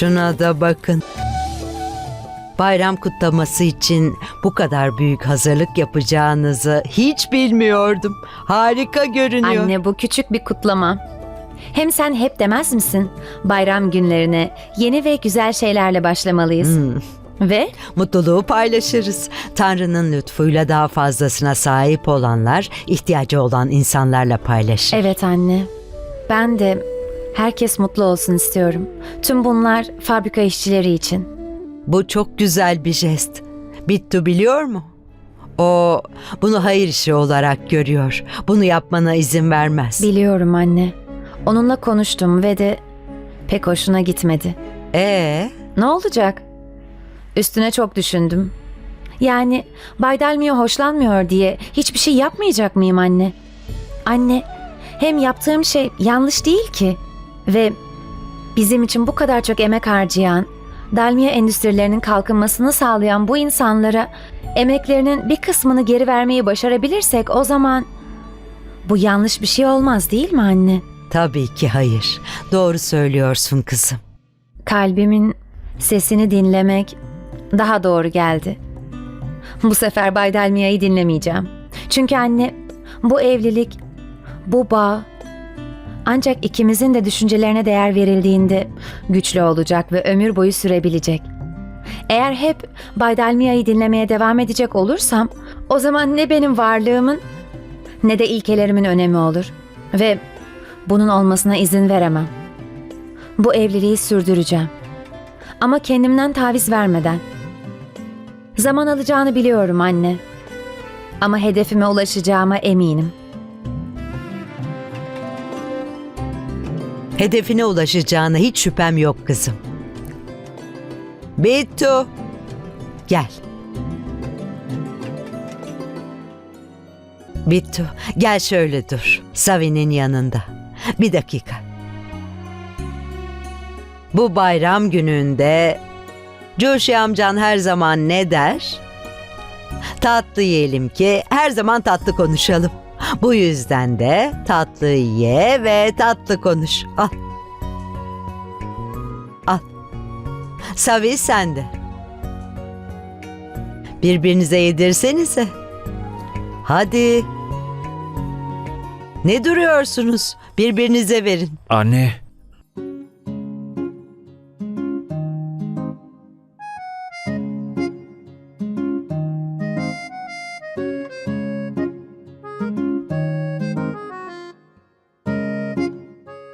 Şuna da bakın. Bayram kutlaması için bu kadar büyük hazırlık yapacağınızı hiç bilmiyordum. Harika görünüyor. Anne bu küçük bir kutlama. Hem sen hep demez misin? Bayram günlerine yeni ve güzel şeylerle başlamalıyız. Hmm, Ve mutluluğu paylaşırız. Tanrı'nın lütfuyla daha fazlasına sahip olanlar ihtiyacı olan insanlarla paylaşır. evet anne. Ben de herkes mutlu olsun istiyorum. Tüm bunlar fabrika işçileri için. Bu çok güzel bir jest. Bittu biliyor mu? O bunu hayır işi olarak görüyor. Bunu yapmana izin vermez. Biliyorum anne. Onunla konuştum ve de pek hoşuna gitmedi. Ee, Ne olacak? Üstüne çok düşündüm. Yani Bay Dalmio hoşlanmıyor diye hiçbir şey yapmayacak mıyım anne? Anne, hem yaptığım şey yanlış değil ki. Ve bizim için bu kadar çok emek harcayan, Dalmia endüstrilerinin kalkınmasını sağlayan bu insanlara emeklerinin bir kısmını geri vermeyi başarabilirsek o zaman bu yanlış bir şey olmaz değil mi anne? tabii ki hayır. Doğru söylüyorsun kızım. Kalbimin sesini dinlemek daha doğru geldi. Bu sefer Bay Delmia'yı dinlemeyeceğim. Çünkü anne, bu evlilik, bu bağ ancak ikimizin de düşüncelerine değer verildiğinde güçlü olacak ve ömür boyu sürebilecek. Eğer hep Bay Delmia'yı dinlemeye devam edecek olursam, o zaman ne benim varlığımın ne de ilkelerimin önemi olur. Ve bunun olmasına izin veremem. Bu evliliği sürdüreceğim. Ama kendimden taviz vermeden. Zaman alacağını biliyorum anne. Ama hedefime ulaşacağıma eminim. Hedefine ulaşacağına hiç şüphem yok kızım. Bittu. Gel. Bittu, gel şöyle dur. Savi'nin yanında. Bir dakika. Bu bayram gününde Joshi amcan her zaman ne der? Tatlı yiyelim ki her zaman tatlı konuşalım. Bu yüzden de tatlı ye ve tatlı konuş. Al. Al. Savi sen de. Birbirinize yedirsenize. Hadi. Ne duruyorsunuz? Birbirinize verin. Anne,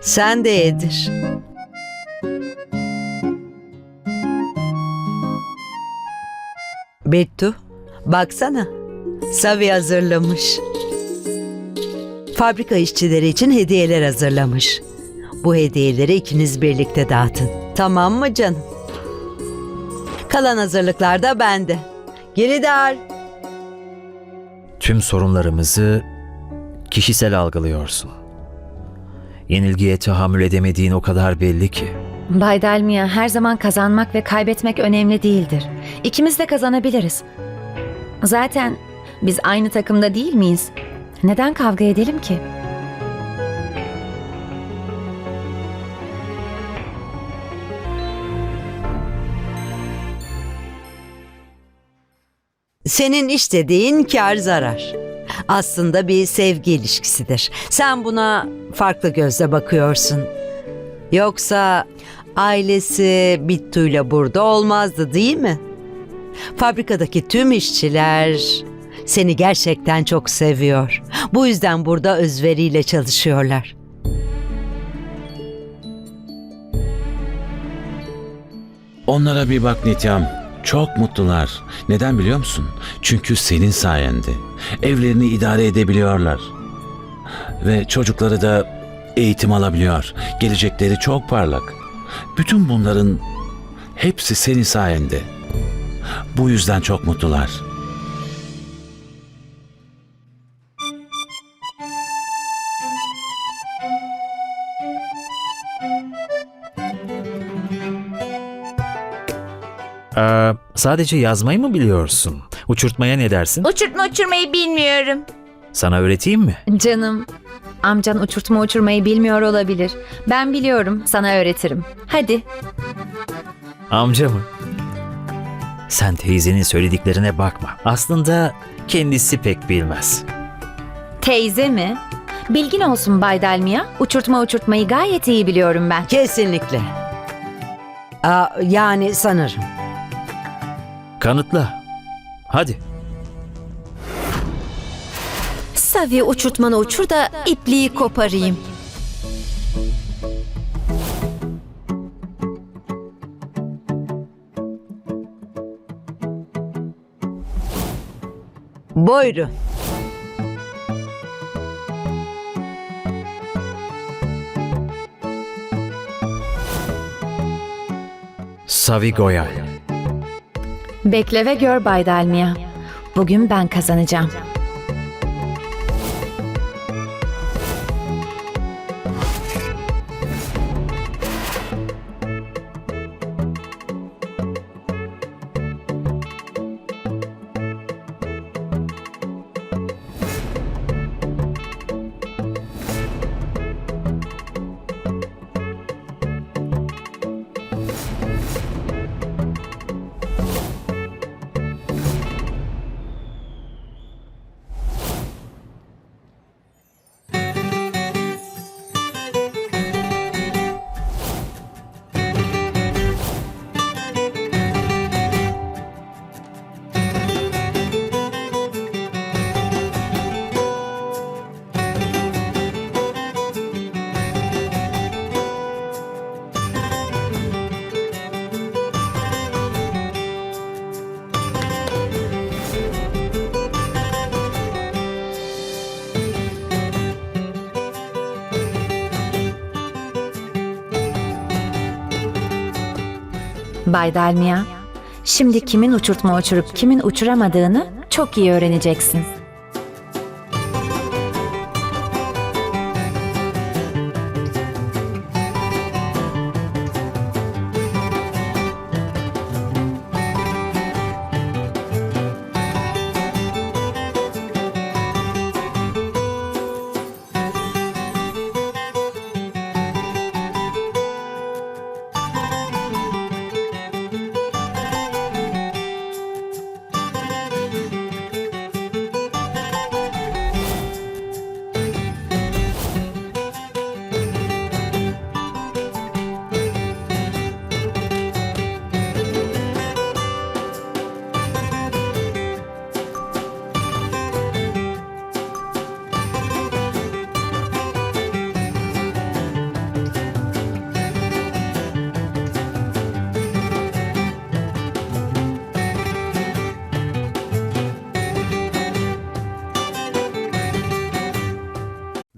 Sen de yedir. Bettu, baksana. Savi hazırlamış. Fabrika işçileri için hediyeler hazırlamış. Bu hediyeleri ikiniz birlikte dağıtın. Tamam mı canım? Kalan hazırlıklar da bende. Giridar. tüm sorunlarımızı kişisel algılıyorsun. Yenilgiye tahammül edemediğin o kadar belli ki. Bay Delmia her zaman kazanmak ve kaybetmek önemli değildir. İkimiz de kazanabiliriz. Zaten biz aynı takımda değil miyiz? Neden kavga edelim ki? Senin istediğin kar zarar. Aslında bir sevgi ilişkisidir. Sen buna farklı gözle bakıyorsun. Yoksa ailesi Bittu'yla burada olmazdı değil mi? Fabrikadaki tüm işçiler seni gerçekten çok seviyor. Bu yüzden burada özveriyle çalışıyorlar. Onlara bir bak Nityam. Çok mutlular. Neden biliyor musun? Çünkü senin sayende. Evlerini idare edebiliyorlar. Ve çocukları da eğitim alabiliyor. Gelecekleri çok parlak. Bütün bunların hepsi senin sayende. Bu yüzden çok mutlular. Aa, sadece yazmayı mı biliyorsun? Uçurtmaya ne dersin? Uçurtma uçurmayı bilmiyorum. Sana öğreteyim mi? Canım, amcan uçurtma uçurmayı bilmiyor olabilir. Ben biliyorum, sana öğretirim. Hadi. Amca mı? Sen teyzenin söylediklerine bakma. Aslında kendisi pek bilmez. Teyze mi? Bilgin olsun Bay Delmia. Uçurtma uçurtmayı gayet iyi biliyorum ben. Kesinlikle. Aa, yani sanırım. Kanıtla. Hadi. Savi uçurtmanı uçur da ipliği koparayım. Buyurun. Savi Goyal. Bekle ve gör Bay Delmia. Bugün ben kazanacağım. Bay Delmia, şimdi kimin uçurtma uçurup kimin uçuramadığını çok iyi öğreneceksin.